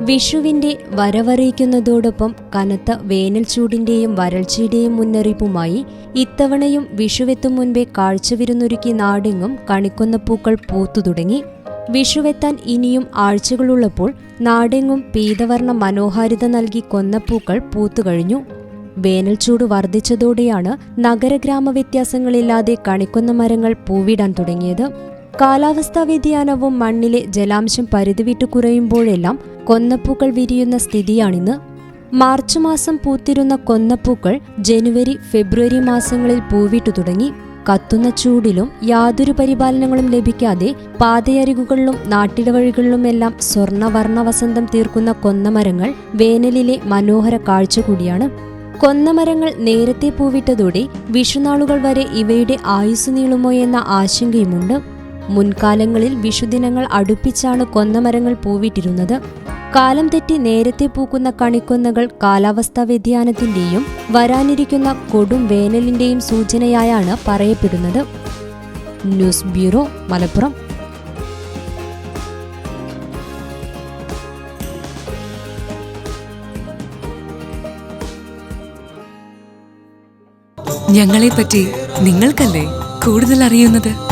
വിഷുവിന്റെ വരവറിയിക്കുന്നതോടൊപ്പം കനത്ത വേനൽ ചൂടിന്റെയും വരൾച്ചയുടെയും മുന്നറിയിപ്പുമായി ഇത്തവണയും വിഷുവെത്തും മുൻപേ കാഴ്ചവിരുന്നൊരുക്കി നാടെങ്ങും കണിക്കൊന്നപ്പൂക്കൾ പൂത്തു തുടങ്ങി വിഷുവെത്താൻ ഇനിയും ആഴ്ചകളുള്ളപ്പോൾ നാടെങ്ങും പീതവർണ മനോഹാരിത നൽകി കൊന്നപ്പൂക്കൾ പൂത്തുകഴിഞ്ഞു. വേനൽ ചൂട് വർദ്ധിച്ചതോടെയാണ് നഗരഗ്രാമ വ്യത്യാസങ്ങളില്ലാതെ കണിക്കൊന്ന മരങ്ങൾ പൂവിടാൻ തുടങ്ങിയത്. കാലാവസ്ഥാ വ്യതിയാനവും മണ്ണിലെ ജലാംശം പരിധിവിട്ട് കുറയുമ്പോഴെല്ലാം കൊന്നപ്പൂക്കൾ വിരിയുന്ന സ്ഥിതിയാണിന്ന്. മാർച്ച് മാസം പൂത്തിരുന്ന കൊന്നപ്പൂക്കൾ ജനുവരി ഫെബ്രുവരി മാസങ്ങളിൽ പൂവിട്ടു തുടങ്ങി. കത്തുന്ന ചൂടിലും യാതൊരു പരിപാലനങ്ങളും ലഭിക്കാതെ പാതയരികുകളിലും നാട്ടിടവഴികളിലുമെല്ലാം സ്വർണവർണ വസന്തം തീർക്കുന്ന കൊന്നമരങ്ങൾ വേനലിലെ മനോഹര കാഴ്ച കൂടിയാണ്. കൊന്നമരങ്ങൾ നേരത്തെ പൂവിട്ടതോടെ വിഷുനാളുകൾ വരെ ഇവയുടെ ആയുസ് നീളുമോ എന്ന ആശങ്കയുമുണ്ട്. മുൻകാലങ്ങളിൽ വിഷുദിനങ്ങൾ അടുപ്പിച്ചാണ് കൊന്നമരങ്ങൾ പൂവിട്ടിരുന്നത്. കാലം തെറ്റി നേരത്തെ പൂക്കുന്ന കണിക്കൊന്നകൾ കാലാവസ്ഥാ വ്യതിയാനത്തിന്റെയും വരാനിരിക്കുന്ന കൊടും വേനലിന്റെയും സൂചനയായാണ് പറയപ്പെടുന്നത്. News bureau Malappuram. ഞങ്ങളെപ്പറ്റി നിങ്ങൾക്കല്ലേ കൂടുതൽ അറിയുന്നത്